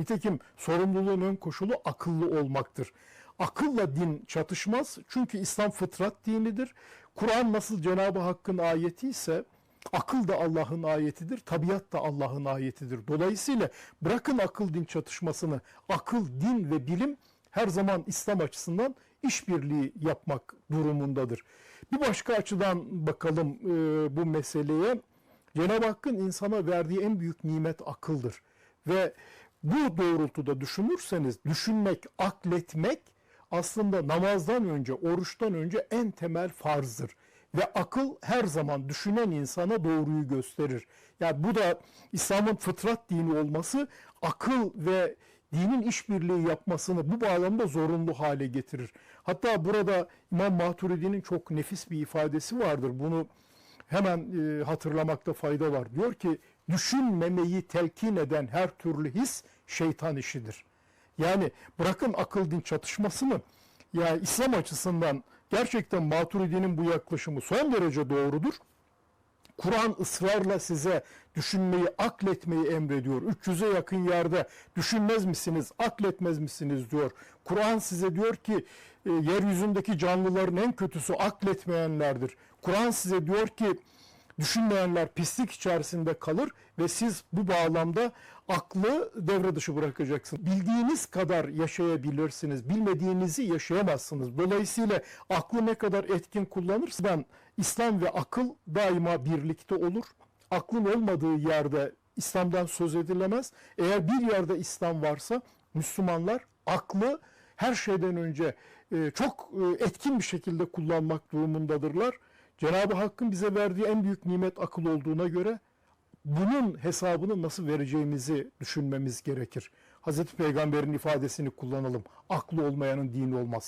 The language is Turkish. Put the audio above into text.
Nitekim sorumluluğun ön koşulu akıllı olmaktır. Akılla din çatışmaz çünkü İslam fıtrat dinidir. Kur'an nasıl Cenab-ı Hakk'ın ayeti ise akıl da Allah'ın ayetidir, tabiat da Allah'ın ayetidir. Dolayısıyla bırakın akıl din çatışmasını, akıl, din ve bilim her zaman İslam açısından işbirliği yapmak durumundadır. Bir başka açıdan bakalım e, bu meseleye. Cenab-ı Hakk'ın insana verdiği en büyük nimet akıldır. Ve bu doğrultuda düşünürseniz düşünmek, akletmek aslında namazdan önce, oruçtan önce en temel farzdır. Ve akıl her zaman düşünen insana doğruyu gösterir. Yani bu da İslam'ın fıtrat dini olması akıl ve dinin işbirliği yapmasını bu bağlamda zorunlu hale getirir. Hatta burada İmam Maturidi'nin çok nefis bir ifadesi vardır. Bunu hemen e, hatırlamakta fayda var. Diyor ki düşünmemeyi telkin eden her türlü his şeytan işidir. Yani bırakın akıl din çatışmasını ya İslam açısından gerçekten Maturidi'nin bu yaklaşımı son derece doğrudur. Kur'an ısrarla size düşünmeyi, akletmeyi emrediyor. 300'e yakın yerde düşünmez misiniz, akletmez misiniz diyor. Kur'an size diyor ki e, yeryüzündeki canlıların en kötüsü akletmeyenlerdir. Kur'an size diyor ki düşünmeyenler pislik içerisinde kalır ve siz bu bağlamda aklı devre dışı bırakacaksınız. Bildiğiniz kadar yaşayabilirsiniz, bilmediğinizi yaşayamazsınız. Dolayısıyla aklı ne kadar etkin kullanırsan İslam ve akıl daima birlikte olur. Aklın olmadığı yerde İslam'dan söz edilemez. Eğer bir yerde İslam varsa Müslümanlar aklı her şeyden önce e, çok e, etkin bir şekilde kullanmak durumundadırlar. Cenab-ı Hakk'ın bize verdiği en büyük nimet akıl olduğuna göre bunun hesabını nasıl vereceğimizi düşünmemiz gerekir. Hazreti Peygamber'in ifadesini kullanalım. Aklı olmayanın dini olmaz.